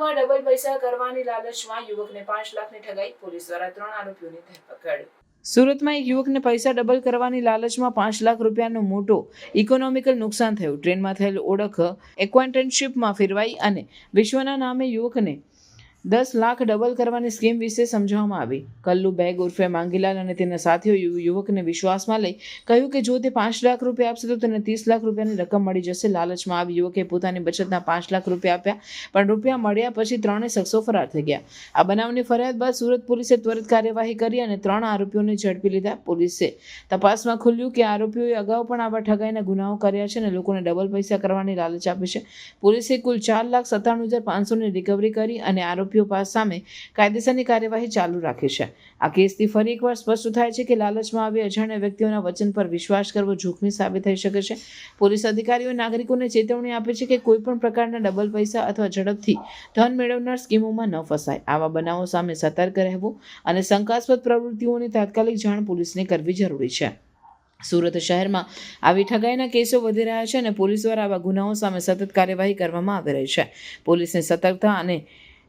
સુરતમાં ડબલ પૈસા કરવાની લાલચમાં યુવકને પાંચ લાખની ઠગાઈ પોલીસ દ્વારા ત્રણ આરોપીઓની ધરપકડ. સુરતમાં એક યુવકને પૈસા ડબલ કરવાની લાલચમાં પાંચ લાખ રૂપિયાનો મોટો ઇકોનોમિકલ નુકસાન થયું. ટ્રેનમાં થયેલ ઓળખ એક્વાન્ટનશીપમાં ફેરવાઈ અને વિશ્વના નામે યુવકને દસ લાખ ડબલ કરવાની સ્કીમ વિશે સમજાવવામાં આવી. કલ્લુ બેગ ઉર્ફે માંગીલાલ અને તેના સાથીઓ યુવકને વિશ્વાસમાં લઈ કહ્યું કે જો તે પાંચ લાખ રૂપિયા આપશે તો તેને ત્રીસ લાખ રૂપિયાની રકમ મળી જશે. લાલચમાં આવી યુવકે પોતાની બચતના પાંચ લાખ રૂપિયા આપ્યા, પણ રૂપિયા મળ્યા પછી ત્રણેય શખ્સો ફરાર થઈ ગયા. આ બનાવની ફરિયાદ બાદ સુરત પોલીસે ત્વરિત કાર્યવાહી કરી અને ત્રણ આરોપીઓને ઝડપી લીધા પોલીસે. તપાસમાં ખુલ્યું કે આરોપીઓએ અગાઉ પણ આવા ઠગાઈના ગુનાઓ કર્યા છે અને લોકોને ડબલ પૈસા કરવાની લાલચ આપી છે. પોલીસે કુલ ચાર લાખ સત્તાણું હજાર પાંચસોની રિકવરી કરી અને આરોપીઓ સામે કાયદેસરની કાર્યવાહી ચાલુ રાખી છે. આ કેસથી ફરી એકવાર સ્પષ્ટ થાય છે કે લાલચમાં આવી અજાણ્યા વ્યક્તિઓના વચન પર વિશ્વાસ કરવો જોખમી સાબિત થઈ શકે છે. પોલીસ અધિકારીઓ નાગરિકોને ચેતવણી આપે છે કે કોઈપણ પ્રકારના ડબલ પૈસા અથવા ઝડપથી ધન મેળવનાર સ્કીમોમાં ન ફસાય. આવા બનાવો સામે સતર્ક રહેવું અને શંકાસ્પદ પ્રવૃત્તિઓની તાત્કાલિક જાણ પોલીસને કરવી જરૂરી છે. સુરત શહેરમાં આવી ઠગાઈના કેસો વધી રહ્યા છે અને પોલીસ દ્વારા આવા ગુનાઓ સામે સતત કાર્યવાહી કરવામાં આવી રહી છે. પોલીસની સતર્કતા અને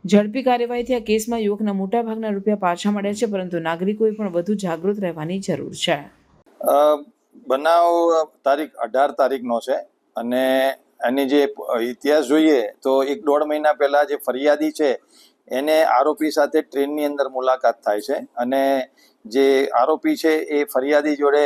ઝડપી કાર્યવાહીથી આ કેસમાં યુવકના મોટાભાગના રૂપિયા પાછા મળ્યા છે, પરંતુ નાગરિકોએ પણ વધુ જાગૃત રહેવાની જરૂર છે. બનાવ તારીખ અઢાર તારીખનો છે અને એની જે ઇતિહાસ જોઈએ તો એક દોઢ મહિના પહેલા જે ફરિયાદી છે, એને આરોપી સાથે ટ્રેનની અંદર મુલાકાત થાય છે અને જે આરોપી છે એ ફરિયાદી જોડે